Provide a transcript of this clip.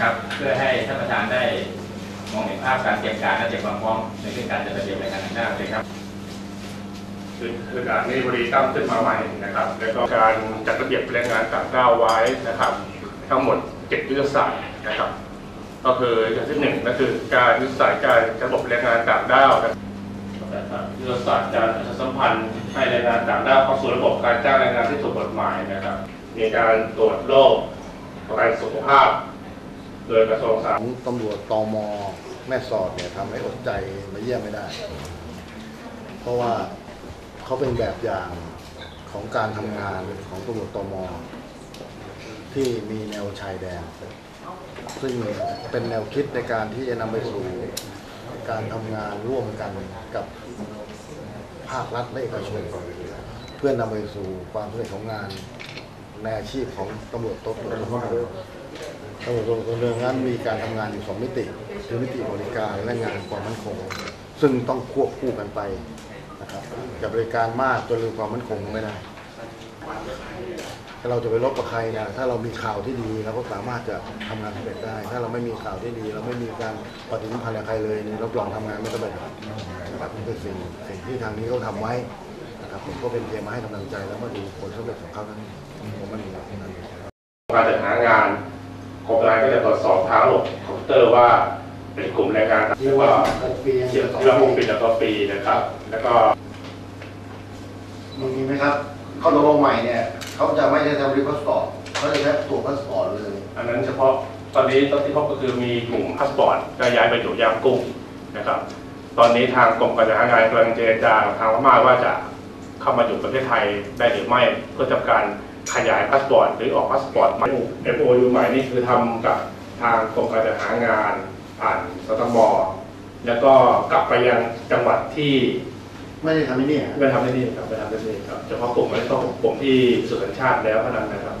ครับเพื่อให้ท่านประธานได้มองเห็นภาพการเตรียมการและเตรียมความพร้อมในเรื่องการจัดระเบียบแรงงานต่างด้าเลยครับคือคือการนี้บริตั้งขึ้นมาใหม่นะครับ แล้วก็การจัดระเบียบแรงงานต่างด้าวไว้นะครับ ทั้งหมดเจ็ดยุทธศาสตร์นะครับ ก็คืออย่างที่หนึ่งก็คือการยุทธศาสตร์การระบบแรงงานต่างด้าวนะครับยุทธศาสตร์การประชาสัมพันธ์ให้แรงงานต่างด้าวเข้าสู่ระบบการจ้างแรงงานที่ถูกกฎหมายนะครับ มีการตรวจโรคประกันสุขภาพ โดยกระทรวงสาธารณสุของตำรวจตมแม่สอดเนี่ยทำให้อดใจมาเยี่ยมไม่ได้ เพราะว่าเขาเป็นแบบอย่างของการทำงานของตำรวจตมที่มีแนวชายแดน ซึ่งเป็นแนวคิดในการที่จะนำไปสู่การทำงานร่วมกันกับภาครัฐและเอกชนเพื่อนำไปสู่ความสำเร็จของงานในอาชีพของตำรวจตำรวจ ตำรวจตำรวจตำรวจนั้นมีการทำงานอยู่สองมิติคือมิติบริการและงานความมั่นคง ซึ่งต้องควบคู่กันไปนะครับจะบริการมากจนลืมความมั่นคงไม่ได้ถ้าเราจะไปลบกับใครนะถ้าเรามีข่าวที่ดีเราก็สามารถจะทำงานสำเร็จได้ ถ้าเราไม่มีข่าวที่ดี เราไม่มีการปฏิสัมพันธ์กับใครเลยนี่รับรองทำงานไม่สำเร็จนะครับนี่คือสิ่งสิ่งที่ทางนี้เขาทำไว้นะครับผมก็เป็นเพียงมาให้กำลังใจแล้วมาดูผลสำเร็จของเขานั้นผมมันอยู่ที่นั้นการจัดหางาน งงานก็จะตรวจสอบทางระบบคอมพิวเตอร์ว่าเป็นกลุ่มแรงงานเรียแล้วกก็ว่าหกปีเชื่อมระบบปีแล้วก็ปีนะครับ แล้วก็มีไหมครับเขาตกลงใหม่เนี่ยเขาจะไม่ได้ทำรีพาสปอร์ตเขาจะใช้ตัวพาสปอร์ตเลย อันนั้นเฉพาะตอนนี้ตอนที่พบก็คือมีกลุ่มพาสปอร์ตจะย้ายไปอยู่ยามกุ้งนะครับ ตอนนี้ทางกรมการจัดหางานกำลังเจรจากับทางพม่าว่าจะเข้ามาอยู่ประเทศไทยได้หรือไม่เพื่อทำการ ขยายพาสปอร์ตหรือออกพาสปอร์ตใหม่ MOU ใหม่นี่คือทำกับทางกรมการจัดหางานผ่านสตมแล้วก็กลับไปยังจังหวัดที่ไม่ได้ทำที่นี่ไม่ทำได้นี่ครับไม่ทำได้นี่ครับเฉพาะกลุ่มไม่ต้องกลุ่มที่สุสัญชาติแล้วเท่านั้นนะครับ